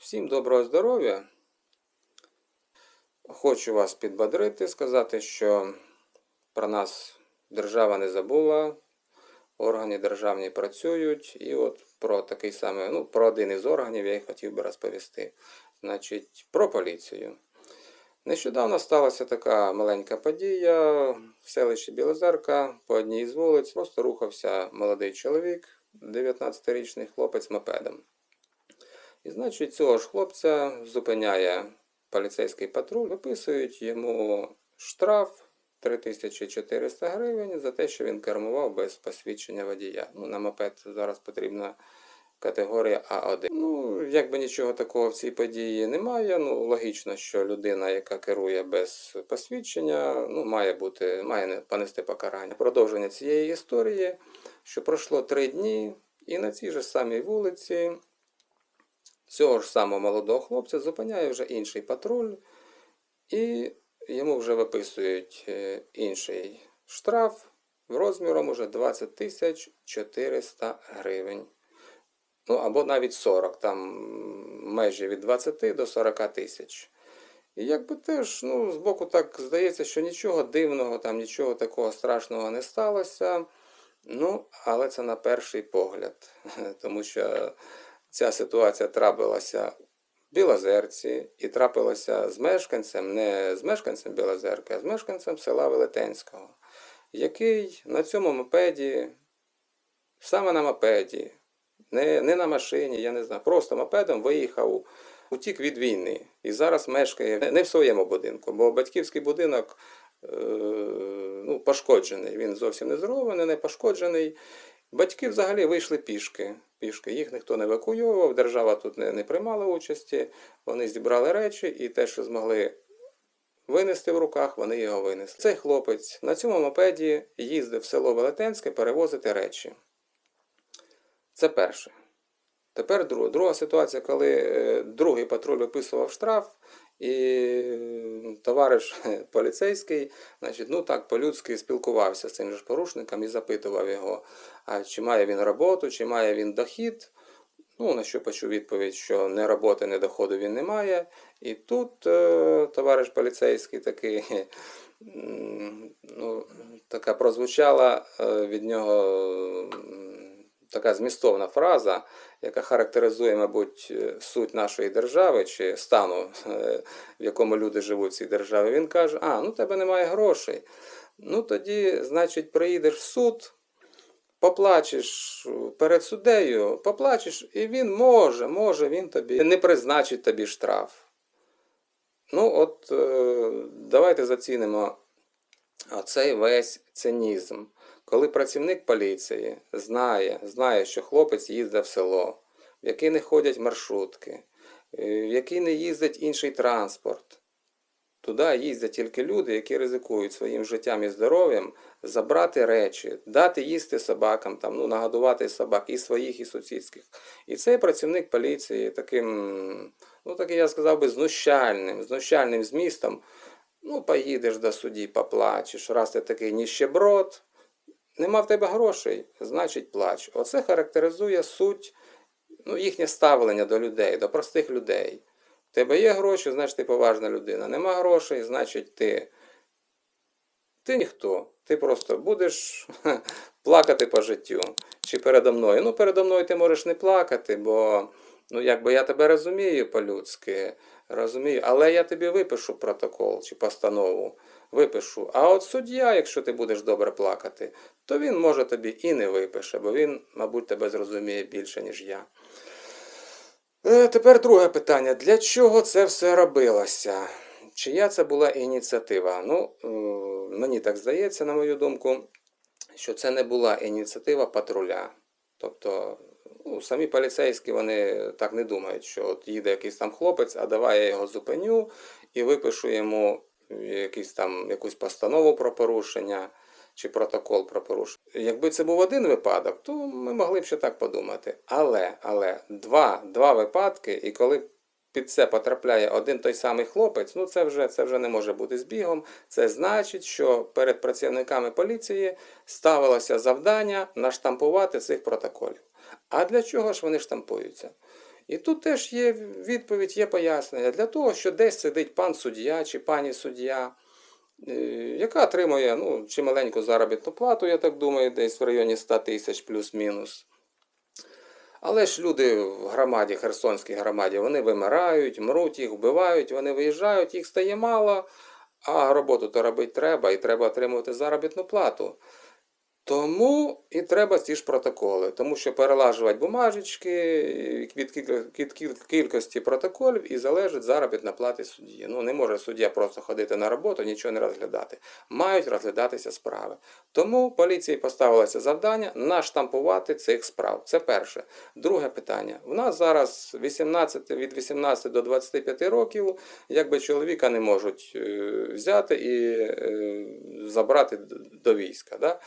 Всім доброго здоров'я. Хочу вас підбодрити, сказати, що про нас держава не забула, органи державні працюють, і от про такий самий, ну, про один із органів я й хотів би розповісти. Значить, про поліцію. Нещодавно сталася така маленька подія в селищі Білозерка по одній із вулиць. Просто рухався молодий чоловік, 19-річний хлопець мопедом. І значить, цього ж хлопця зупиняє поліцейський патруль, виписують йому штраф 3400 гривень за те, що він кермував без посвідчення водія. Ну, на мопед зараз потрібна категорія А1. Ну, якби нічого такого в цій події немає. Ну, логічно, що людина, яка керує без посвідчення, ну, має бути, має не- понести покарання. Продовження цієї історії, що пройшло три дні, і на цій же самій вулиці цього ж самого молодого хлопця зупиняє вже інший патруль, і йому вже виписують е, інший штраф розміром уже 20 тисяч 400 гривень. Ну, або навіть 40, там межі від 20 до 40 тисяч. І якби теж, ну, збоку так здається, що нічого дивного, там нічого такого страшного не сталося. Ну, але це на перший погляд. Тому що ця ситуація трапилася в Білозерці і трапилася з мешканцем, не з мешканцем Білозерки, а з мешканцем села Велетенського, який на цьому мопеді, саме на мопеді, не, не на машині, я не знаю, просто мопедом виїхав, утік від війни. І зараз мешкає не- в своєму будинку, бо батьківський будинок е, ну, пошкоджений. Він зовсім не зроблений, не пошкоджений. Батьки взагалі вийшли пішки. пішки. Їх ніхто не евакуйовував, держава тут не, не приймала участі. Вони зібрали речі і те, що змогли винести в руках, вони його винесли. Цей хлопець на цьому мопеді їздив в село Велетенське перевозити речі. Це перше. Тепер друга. Друга ситуація, коли е, другий патруль виписував штраф, і е, товариш поліцейський, значить, ну так, по-людськи спілкувався з цим ж порушником і запитував його, а чи має він роботу, чи має він дохід. Ну, на що почув відповідь, що не роботи, не доходу він не має. І тут е, товариш поліцейський такий, ну, така прозвучала е, від нього така змістовна фраза, яка характеризує, мабуть, е, суть нашої держави чи стану, е, в якому люди живуть в цій державі. Він каже: А, ну тебе немає грошей. Ну тоді, значить, приїдеш в суд, поплачеш перед суддею, поплачеш, і він може, може, він тобі не призначить тобі штраф. Ну, от е, давайте зацінимо оцей весь цинізм. Коли працівник поліції знає, знає, що хлопець їздить в село, в який не ходять маршрутки, е, в який не їздить інший транспорт. Туди їздять тільки люди, які ризикують своїм життям і здоров'ям забрати речі, дати їсти собакам, там, ну, нагодувати собак і своїх, і сусідських. І цей працівник поліції таким, ну такий, я сказав би, знущальним, знущальним змістом. Ну, поїдеш до судді, поплачеш, раз ти такий ніщеброд, нема в тебе грошей, значить плач. Оце характеризує суть, ну, їхнє ставлення до людей, до простих людей. В тебе є гроші, значить ти поважна людина. Нема грошей, значить ти. Ти ніхто. Ти просто будеш плакати по життю. Чи передо мною. Ну, передо мною ти можеш не плакати, бо ну, якби я тебе розумію по-людськи, розумію, але я тобі випишу протокол чи постанову. Випишу. А от суддя, якщо ти будеш добре плакати, то він може тобі і не випише, бо він, мабуть, тебе зрозуміє більше, ніж я. Е, Тепер друге питання. Для чого це все робилося? Чия це була ініціатива? Ну, мені так здається, на мою думку, що це не була ініціатива патруля. Тобто, ну, самі поліцейські вони так не думають, що от їде якийсь там хлопець, а давай я його зупиню і випишу йому якийсь там, якусь постанову про порушення чи протокол про порушення. Якби це був один випадок, то ми могли б ще так подумати. Але, але два, два випадки, і коли під це потрапляє один той самий хлопець, ну це вже, це вже не може бути збігом. Це значить, що перед працівниками поліції ставилося завдання наштампувати цих протоколів. А для чого ж вони штампуються? І тут теж є відповідь, є пояснення. Для того, що десь сидить пан суддя чи пані суддя, е, яка отримує ну, чималеньку заробітну плату, я так думаю, десь в районі 100 тисяч плюс-мінус. Але ж люди в громаді, Херсонській громаді, вони вимирають, мруть, їх вбивають, вони виїжджають, їх стає мало, а роботу то робити треба, і треба отримувати заробітну плату. Тому і треба ці ж протоколи, тому що перелажувати бумажечки від кіль- від кіль- кількості протоколів і залежить заробітна плата судді. Ну не може суддя просто ходити на роботу, нічого не розглядати. Мають розглядатися справи. Тому поліції поставилося завдання наштампувати цих справ. Це перше. Друге питання. У нас зараз 18, від 18 до 25 років, якби чоловіка не можуть е, взяти і е, забрати до війська. Да?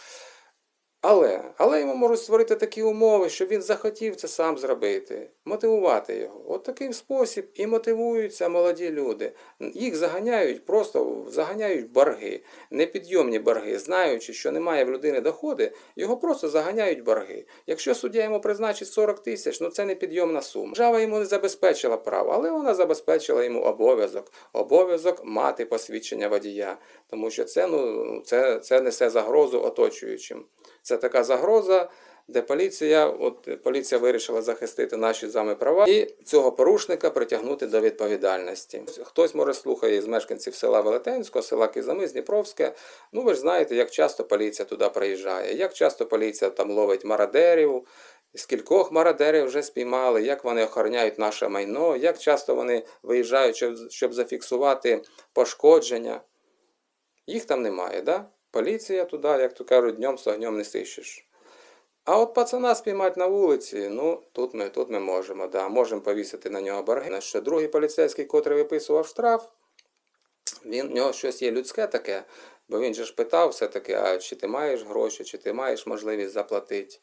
Але, але йому можуть створити такі умови, щоб він захотів це сам зробити, мотивувати його. От такий спосіб і мотивуються молоді люди. Їх заганяють, просто заганяють борги, непідйомні борги, знаючи, що немає в людини доходи, його просто заганяють борги. Якщо суддя йому призначить 40 тисяч, ну це непідйомна сума. Держава йому не забезпечила право, але вона забезпечила йому обов'язок. Обов'язок мати посвідчення водія, тому що це, ну, це, це несе загрозу оточуючим. Це така загроза, де поліція, от поліція вирішила захистити наші з вами права і цього порушника притягнути до відповідальності. Хтось може слухає з мешканців села Велетенського, села Кизамис, Дніпровське. Ну ви ж знаєте, як часто поліція туди приїжджає, як часто поліція там ловить мародерів. Скількох мародерів вже спіймали, як вони охороняють наше майно, як часто вони виїжджають, щоб, зафіксувати пошкодження. Їх там немає, да? Поліція туди, як то кажуть, днем з огнем не сищеш. А от пацана спіймати на вулиці, ну тут ми, тут ми можемо, да. можемо повісити на нього борги. На другий поліцейський, котрий виписував штраф, він, в нього щось є людське таке, бо він же ж питав все-таки, а чи ти маєш гроші, чи ти маєш можливість заплатити.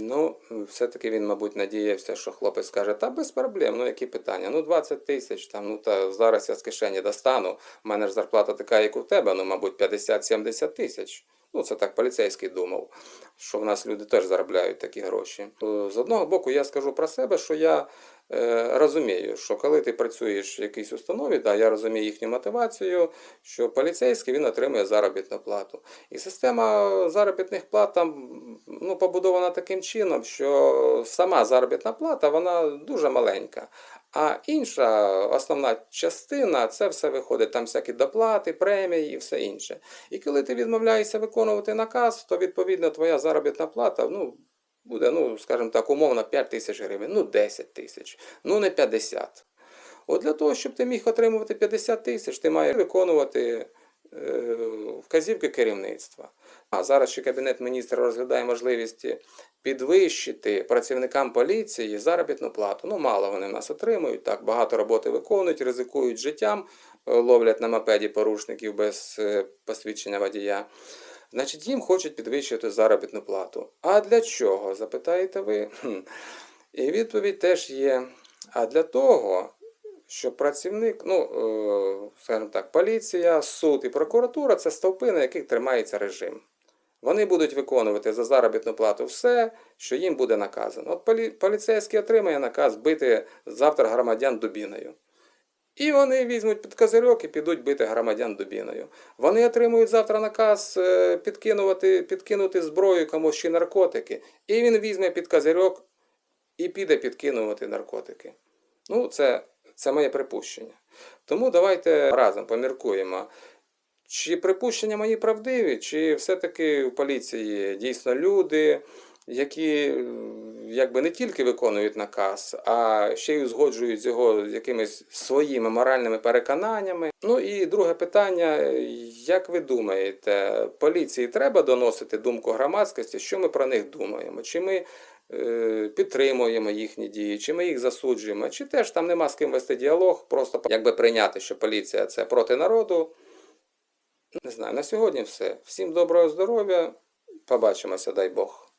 Ну, все-таки він, мабуть, надіявся, що хлопець скаже, та без проблем, ну які питання? Ну, 20 тисяч, там, ну та зараз я з кишені достану, в мене ж зарплата така, як у тебе, ну, мабуть, 50-70 тисяч. Ну, це так поліцейський думав, що в нас люди теж заробляють такі гроші. З одного боку, я скажу про себе, що я розумію, що коли ти працюєш в якійсь установі, да, я розумію їхню мотивацію, що поліцейський він отримує заробітну плату. І система заробітних плат там ну, побудована таким чином, що сама заробітна плата вона дуже маленька. А інша основна частина це все виходить там всякі доплати, премії і все інше. І коли ти відмовляєшся виконувати наказ, то відповідно твоя заробітна плата ну, буде, ну, скажімо так, умовно 5 тисяч гривень, ну 10 тисяч, ну не 50. От для того, щоб ти міг отримувати 50 тисяч, ти маєш виконувати е, вказівки керівництва. А зараз ще Кабінет міністрів розглядає можливість підвищити працівникам поліції заробітну плату. Ну, мало вони в нас отримують, так, багато роботи виконують, ризикують життям, ловлять на мопеді порушників без е, посвідчення водія. Значить, їм хочуть підвищити заробітну плату. А для чого? запитаєте ви? І відповідь теж є. А для того, що працівник, ну, е, скажімо так, поліція, суд і прокуратура це стовпи, на яких тримається режим. Вони будуть виконувати за заробітну плату все, що їм буде наказано. От полі- поліцейський отримає наказ бити завтра громадян дубіною. І вони візьмуть під козирьок і підуть бити громадян дубіною. Вони отримують завтра наказ е, підкинувати, підкинути зброю комусь чи наркотики. І він візьме під козирьок і піде підкинувати наркотики. Ну, це, це моє припущення. Тому давайте разом поміркуємо. Чи припущення мої правдиві, чи все-таки в поліції дійсно люди, які е, якби не тільки виконують наказ, а ще й узгоджують з його якимись своїми моральними переконаннями. Ну і друге питання: як ви думаєте, поліції треба доносити думку громадськості, що ми про них думаємо? Чи ми е, підтримуємо їхні дії, чи ми їх засуджуємо, чи теж там нема з ким вести діалог, просто якби прийняти, що поліція це проти народу. Не знаю, на сьогодні все. Всім доброго здоров'я. Побачимося, дай Бог.